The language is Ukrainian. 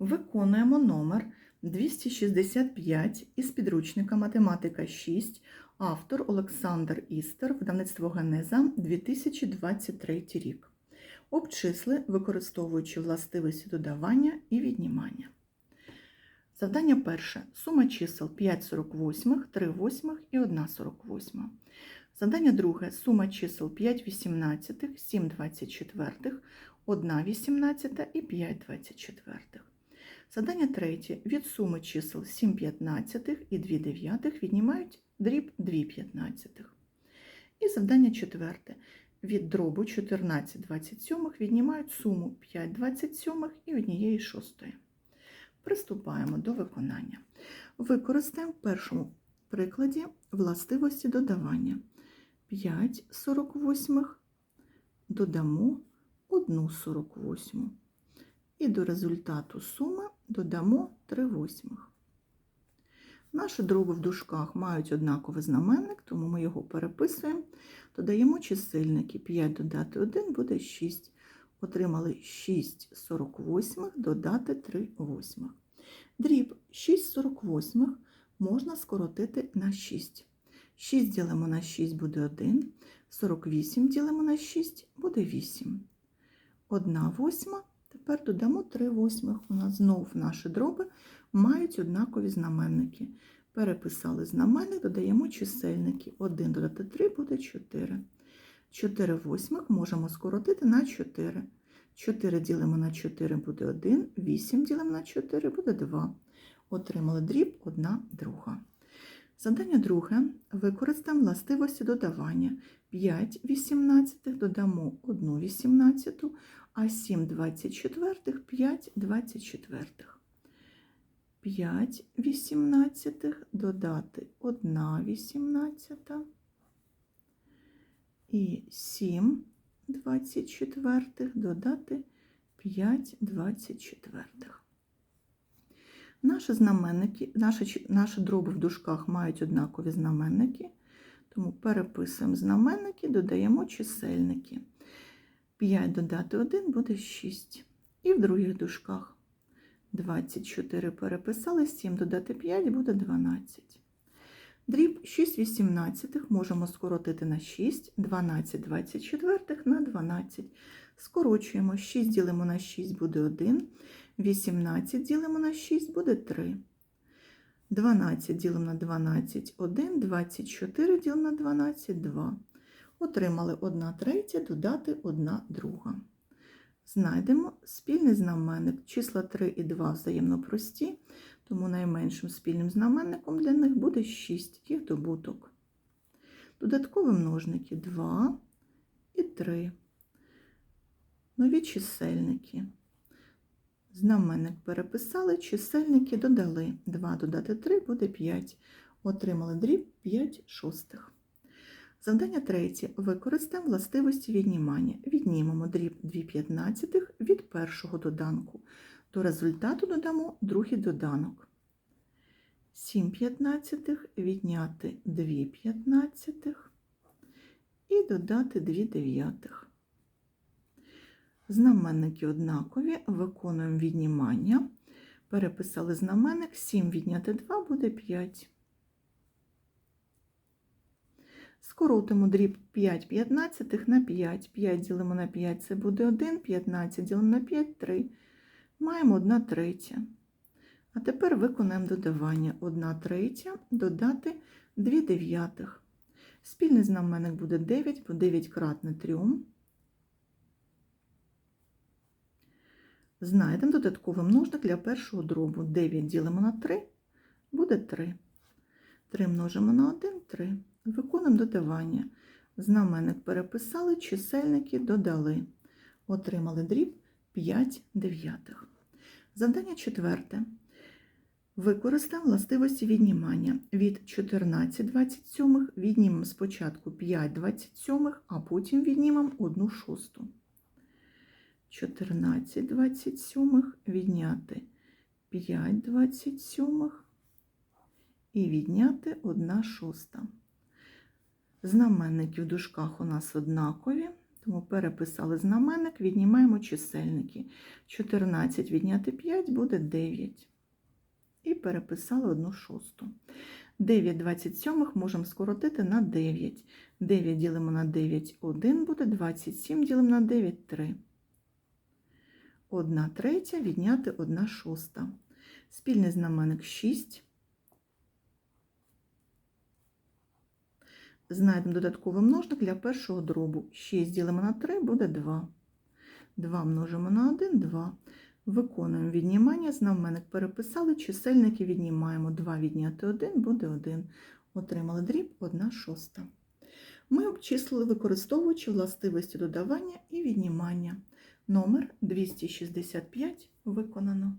Виконуємо номер 265 із підручника Математика 6, автор Олександр Істер, видавництво Генеза 2023 рік. Обчисли, використовуючи властивості додавання і віднімання. Завдання перше. Сума чисел 5 48, 3 восьмих і 1 48. Завдання друге. Сума чисел 5 18, 7 24, 1 18 і 5 24. Задання третє. Від суми чисел 7 15 і 2 дев'ятих віднімають дріб 2 п'ятнадцятих. І завдання четверте. Від дробу 14 27 віднімають суму 5 27 і однієї шостої. Приступаємо до виконання. Використаємо в першому прикладі властивості додавання. 5 48 додамо 1 48. І до результату суми додамо 3 восьмих. Наші дроби в дужках мають однаковий знаменник, тому ми його переписуємо. Додаємо чисельники 5 додати 1 буде 6. Отримали 6 48 додати 3 восьмих. Дріб 6 48 можна скоротити на 6. 6 ділимо на 6 буде 1, 48 ділимо на 6 буде 8. 1 восьма, тепер додамо 3 восьмих. У нас знов наші дроби мають однакові знаменники. Переписали знаменник, додаємо чисельники. 1 додати 3 буде 4. 4 восьмих можемо скоротити на 4. 4 ділимо на 4 буде 1, 8 ділимо на 4 буде 2. Отримали дріб 1 друга. Завдання друге. Використаємо властивості додавання. 5 18 додамо 1 18, а 7 24 5 24. 5 18 додати 1 18 і 7 24 додати 5 24. Наші знаменники, наші, наші дроби в дужках мають однакові знаменники, тому переписуємо знаменники, додаємо чисельники. 5 додати 1 буде 6. І в других дужках 24 переписали, 7 додати 5 буде 12. Дріб 6 18 можемо скоротити на 6, 12 24 на 12. Скорочуємо 6 ділимо на 6 буде 1, 18 ділимо на 6 буде 3. 12 ділимо на 12 1, 24 ділимо на 12 2. Отримали 1 третя додати 1 друга. Знайдемо спільний знаменник. Числа 3 і 2 взаємно прості, тому найменшим спільним знаменником для них буде 6 їх добуток. Додаткові множники 2 і 3. Нові чисельники. Знаменник переписали, чисельники додали. 2 додати 3 буде 5. Отримали дріб 5 шостих. Завдання третє. Використаємо властивості віднімання. Віднімемо дріб 2 п'ятнадцятих від першого доданку. До результату додамо другий доданок. 7 п'ятнадцятих відняти 2 п'ятнадцятих і додати 2 дев'ятих. Знаменники однакові, виконуємо віднімання. Переписали знаменник, 7 відняти 2 буде 5. Скоротимо дріб 5 п'ятнадцятих на 5. 5 ділимо на 5 це буде 1, 15 ділимо на 5 3. Маємо 1 третя. А тепер виконаємо додавання 1 третя, додати 2 дев'ятих. Спільний знаменник буде 9, бо 9 кратне 3. Знайдемо додатковий множник для першого дробу. 9 ділимо на 3, буде 3. 3 множимо на 1 3. Виконуємо додавання. Знаменник переписали, чисельники додали. Отримали дріб 5 дев'ятих. Завдання четверте. Використаємо властивості віднімання. Від 14 27 віднімемо спочатку 5 27, а потім віднімемо 1 шосту. 14 27 відняти 5 27 і відняти 1 шоста. Знаменники в дужках у нас однакові, тому переписали знаменник, віднімаємо чисельники. 14 відняти 5 буде 9. І переписали 1 шосту. 9 27 можемо скоротити на 9. 9 ділимо на 9, 1 буде 27, ділимо на 9, 3. 1 третя відняти 1 шоста. Спільний знаменник 6. Знайдемо додатковий множник для першого дробу. 6 ділимо на 3 буде 2. 2 множимо на 1 2. Виконуємо віднімання, знаменник переписали, чисельники віднімаємо. 2 відняти 1 буде 1. Отримали дріб 1 шоста. Ми обчислили, використовуючи властивості додавання і віднімання. Номер 265 виконано.